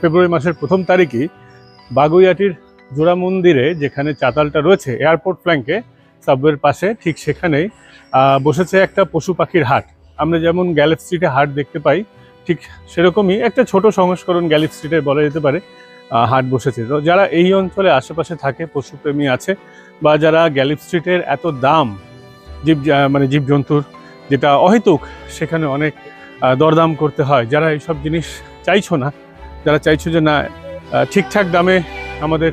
ফেব্রুয়ারি মাসের প্রথম তারিখই বাগুইয়াটির জোড়া মন্দিরে যেখানে চাতালটা রয়েছে, এয়ারপোর্ট ফ্ল্যাঙ্কে, সাবওয়ের পাশে, ঠিক সেখানেই বসেছে একটা পশু পাখির হাট। আমরা যেমন গ্যালেপ স্ট্রিটে হাট দেখতে পাই, ঠিক সেরকমই একটা ছোট সংস্করণ গ্যালিপ স্ট্রিটে বলা যেতে পারে হাট বসেছে। তো যারা এই অঞ্চলে আশেপাশে থাকে, পশুপ্রেমী আছে, বা যারা গ্যালিপ স্ট্রিটের এত দাম, জীব মানে জীবজন্তুর যেটা অহেতুক, সেখানে অনেক দরদাম করতে হয়, যারা এইসব জিনিস চাইছো না যারা চাইছো যে না ঠিকঠাক দামে আমাদের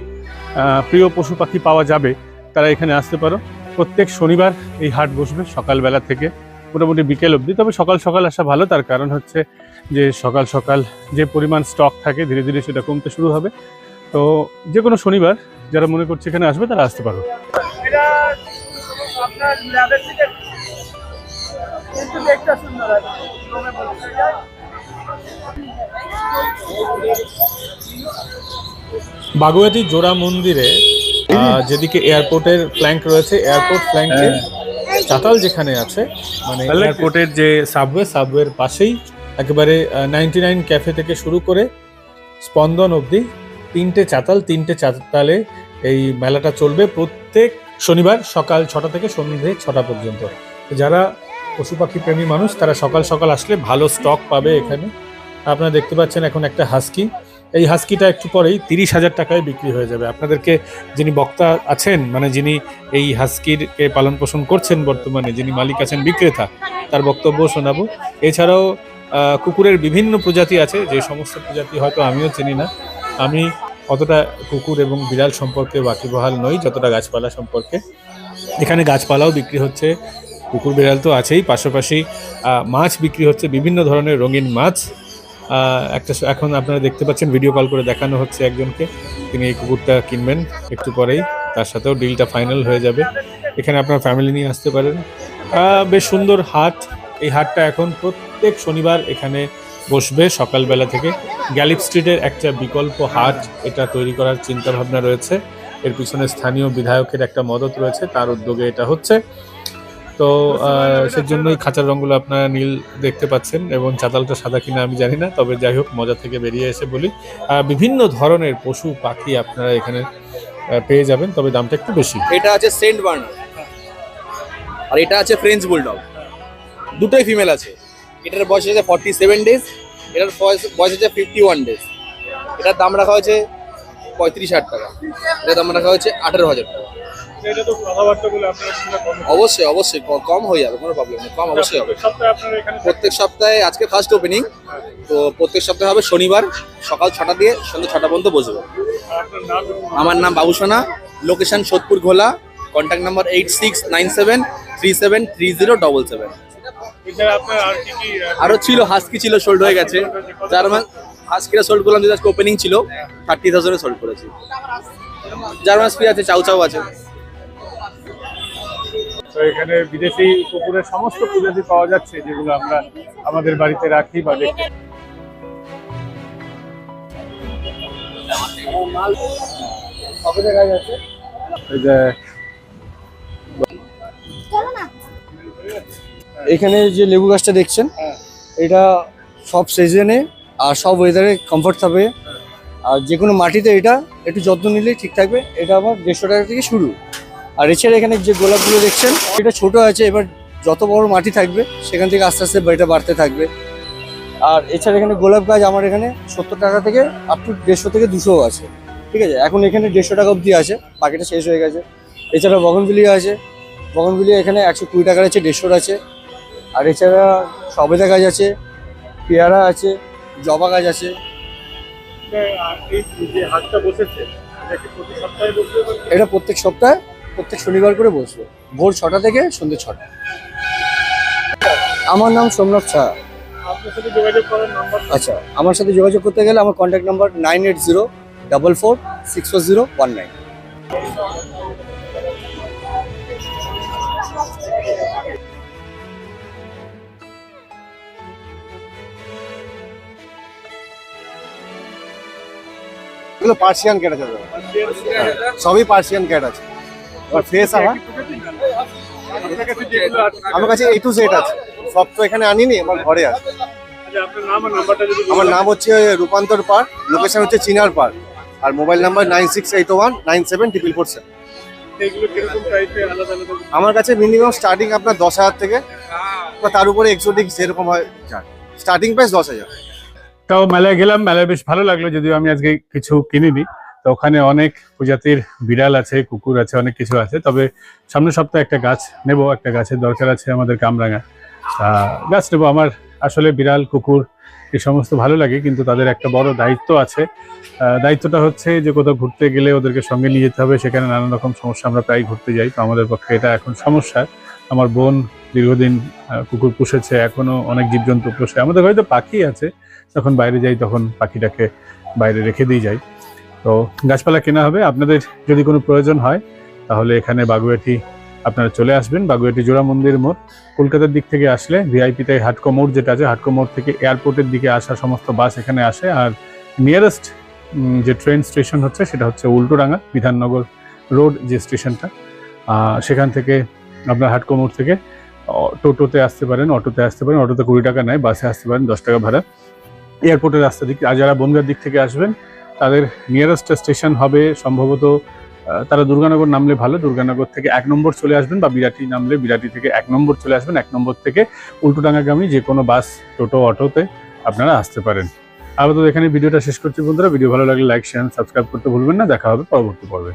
প্রিয় পশু পাখি পাওয়া যাবে, তারা এখানে আসতে পারো। প্রত্যেক শনিবার এই হাট বসবে সকালবেলা থেকে, মোটামুটি বিকেল অবধি। তবে সকাল সকাল আসা ভালো, তার কারণ হচ্ছে যে সকাল সকাল যে পরিমাণ স্টক থাকে, ধীরে ধীরে সেটা কমতে শুরু হবে। তো যে কোনো শনিবার যারা মনে করছে এখানে আসবে, তারা আসতে পারো। কিন্তু দেখতে সুন্দর বাগুয়াটি জোড়া মন্দিরে যেদিকে এয়ারপোর্টের ফ্ল্যাঙ্ক রয়েছে এয়ারপোর্ট ফ্ল্যাঙ্কে চাতাল যেখানে আছে মানে এয়ারপোর্টের যে সাবওয়ে সাবওয়ের পাশেই একেবারে নাইনটি নাইন ক্যাফে থেকে শুরু করে স্পন্দন অবধি তিনটে চাতাল তিনটে চাতালে এই মেলাটা চলবে প্রত্যেক শনিবার সকাল ছটা থেকে সন্ধ্যে ছটা পর্যন্ত। যারা পশু পাখি প্রেমী মানুষ তারা সকাল সকাল আসলে ভালো স্টক পাবে এখানে। আপনারা দেখতে পাচ্ছেন এখন একটা হাস্কি এই হাস্কিটা একটু পরেই তিরিশ হাজার টাকায় বিক্রি হয়ে যাবে। আপনাদেরকে যিনি বক্তা আছেন মানে যিনি এই হাস্কিরকে পালন পোষণ করছেন বর্তমানে, যিনি মালিক আছেন বিক্রেতা, তার বক্তব্য শোনাবো। এছাড়াও কুকুরের বিভিন্ন প্রজাতি আছে, যে সমস্ত প্রজাতি হয়তো আমিও চিনি না। আমি অতটা কুকুর এবং বিড়াল সম্পর্কে ওয়াকিবহাল নই, যতটা গাছপালা সম্পর্কে। এখানে গাছপালাও বিক্রি হচ্ছে, কুকুর বিড়াল তো আছেই। পাশাপাশি মাছ বিক্রি হচ্ছে বিভিন্ন ধরনের রঙিন মাছ। একটা এখন আপনারা দেখতে পাচ্ছেন ভিডিও কল করে দেখানো হচ্ছে একজনকে। তিনি এই কুকুরটা কিনবেন একটু পরেই, তার সাথেও ডিলটা ফাইনাল হয়ে যাবে। এখানে আপনার ফ্যামিলি নিয়ে আসতে পারেন। বেশ সুন্দর হাট। এই হাটটা এখন প্রত্যেক শনিবার এখানে বসবে সকালবেলা থেকে। গ্যালিপ স্ট্রিটের একটা বিকল্প হাট, এটা তৈরি করার চিন্তাভাবনা রয়েছে। এর পিছনে স্থানীয় বিধায়কের একটা মদত রয়েছে, তার উদ্যোগে এটা হচ্ছে। তো সেজন্যই খাঁচার রঙগুলো আপনারা নীল দেখতে পাচ্ছেন এবং চাতালটা সাদা কিনা আমি জানি না, তবে যাই হোক, মজা থেকে বেরিয়ে এসে বলি বিভিন্ন ধরনের পশু, পাখি আপনারা এখানে পেয়ে যাবেন, তবে দামটা একটু বেশি। এটা আছে সেন্ট বার্নার আর এটা আছে ফ্রেঞ্চ বুলডগ। দুটোই ফিমেল আছে। এটার বয়স আছে ফর্টি সেভেন ডেজ এটার বয়স আছে ফিফটি ওয়ান ডেজ এটার দাম রাখা হয়েছে পঁয়ত্রিশ হাজার টাকা। এটার দাম রাখা হয়েছে আঠেরো হাজার টাকা। অবশ্যই অবশ্যই কম হয়ে যাবে কোনো প্রবলেম নেই কম অবশ্যই হবে। প্রত্যেক সপ্তাহে আজকে ফার্স্ট ওপেনিং তো প্রত্যেক সপ্তাহে হবে শনিবার সকাল ছটা দিয়ে সন্ধ্যে ছটা পর্যন্ত বসবো। আমার নাম বাবুসোনা location Sodepur Ghola contact number eight six nine seven three seven three zero double seven আরও ছিল হাস্কি ছিল সোল্ড হয়ে গেছে। জার্মান হাস্কিরা সোল্ড করলাম যেটা আজকে ওপেনিং ছিল থার্টি থাউজেন্ডে সোল্ড করেছি। জার্মান স্পি আছে চাউ চাউ আছে। তো এখানে বিদেশি কুকুরের সমস্ত প্রজাতি পাওয়া যাচ্ছে যেগুলো আমরা আমাদের বাড়িতে রাখি বা দেখি। এখানে যে লেবু গাছটা দেখছেন এটা সব সিজনে আর সব ওয়েদারে কমফর্ট থাকবে আর যে কোনো মাটিতে এটা একটু যত্ন নিলেই ঠিক থাকবে। এটা আমার দেড়শো টাকা থেকে শুরু। আর এছাড়া এখানে যে গোলাপগুলো দেখছেন এটা ছোট আছে এবার যত বড় মাটি থাকবে সেখান থেকে আস্তে আস্তে এটা বাড়তে থাকবে। আর এছাড়া এখানে গোলাপ গাছ আমার এখানে সত্তর টাকা থেকে আপ টু দেড়শো থেকে দুশোও আছে। ঠিক আছে? এখন এখানে দেড়শো টাকা অবধি আছে বাকিটা শেষ হয়ে গেছে। এছাড়া বগনবিলিয়া আছে বগনবিলিয়া এখানে একশো কুড়ি টাকার আছে দেড়শোর আছে। আর এছাড়া সবেদা গাছ আছে পেয়ারা আছে জবা গাছ আছে। এটা প্রত্যেক সপ্তাহে প্রত্যেক শনিবার করে বসবো। ভোর ছটা থেকে সন্ধ্যে ছটা। আমার নাম সোমনাথ শাহ আচ্ছা আমার সাথে যোগাযোগ করতে গেলে আমার contact number nine eight zero double four six four zero one nine এগুলো পার্সিয়ান ক্যাট আছে। সবই পার্সিয়ান ক্যাট আছে। আমার কাছে যেগুলো আছে আমার কাছে এ টু জেড আছে। সব তো এখানে আনিনি, আমার ঘরে আছে। আমার নাম হচ্ছে রূপান্তর পার্ক লোকেশন হচ্ছে চিনার পার্ক আর mobile number nine six eight one nine seven triple four seven আমার কাছে মিনিমাম স্টার্টিং আপনার দশ হাজার থেকে তার উপরে এক্সোটিক যেরকম হয় স্টার্টিং প্রাইস দশ হাজার। তাও মেলায় গেলাম, মেলায় বেশ ভালো লাগল, যদিও আমি আজকে কিছু কিনিনি। তো ওখানে অনেক প্রজাতির বিড়াল আছে, কুকুর আছে, অনেক কিছু আছে। তবে সামনের সপ্তাহে একটা গাছ নেব, একটা গাছের দরকার আছে আমাদের কামরাঙা। গাছ নেব। আমার আসলে বিড়াল, কুকুর এই সমস্ত ভালো লাগে, কিন্তু তাদের একটা বড় দায়িত্ব আছে। দায়িত্বটা হচ্ছে যে কোথাও ঘুরতে গেলে ওদেরকে সঙ্গে নিয়ে যেতে হবে। সেখানে নানান রকম সমস্যা আমরা প্রায় ঘুরতে যাই। তো আমাদের পক্ষে এটা এখন সমস্যা। আমার বোন দীর্ঘদিন কুকুর পুষেছে এখনও অনেক জীবজন্তু পোষে। আমাদের হয়তো পাখি আছে। যখন বাইরে যাই তখন পাখিটাকে বাইরে রেখে দিয়ে যাই। তো গাছপালা কেনা হবে। আপনাদের যদি কোনো প্রয়োজন হয়, তাহলে এখানে বাগুয়াটি আপনারা চলে আসবেন। বাগুয়াটি জোড়া মন্দির মোড়। কলকাতার দিক থেকে আসলে ভিআইপিতে হাটকো মোড় যেটা আছে, হাটকো মোড় থেকে এয়ারপোর্টের দিকে আসা সমস্ত বাস এখানে আসে। আর নিয়ারেস্ট যে ট্রেন স্টেশন হচ্ছে, সেটা হচ্ছে উল্টোডাঙ্গা বিধাননগর রোড যে স্টেশনটা। সেখান থেকে আপনার হাটকো মোড় থেকে টোটোতে আসতে পারেন, অটোতে আসতে পারেন। অটোতে কুড়ি টাকা নেয়, বাসে আসতে পারেন, দশ টাকা ভাড়া। এয়ারপোর্টের রাস্তা দিক আর যারা বনগার দিক থেকে আসবেন তাদের নিয়ারেস্ট স্টেশন হবে সম্ভবত তারা দুর্গানগর নামলে ভালো, দুর্গানগর থেকে এক নম্বর চলে আসবেন বা বিরাটি নামলে বিরাটি থেকে এক নম্বর চলে আসবেন। এক নম্বর থেকে উল্টোডাঙ্গাগামী যে কোনো বাস, টোটো, অটোতে আপনারা আসতে পারেন। আপাতত এখানে ভিডিওটা শেষ করছি বন্ধুরা। ভিডিও ভালো লাগলে লাইক শেয়ার সাবস্ক্রাইব করতে ভুলবেন না। দেখা হবে পরবর্তী পর্বে।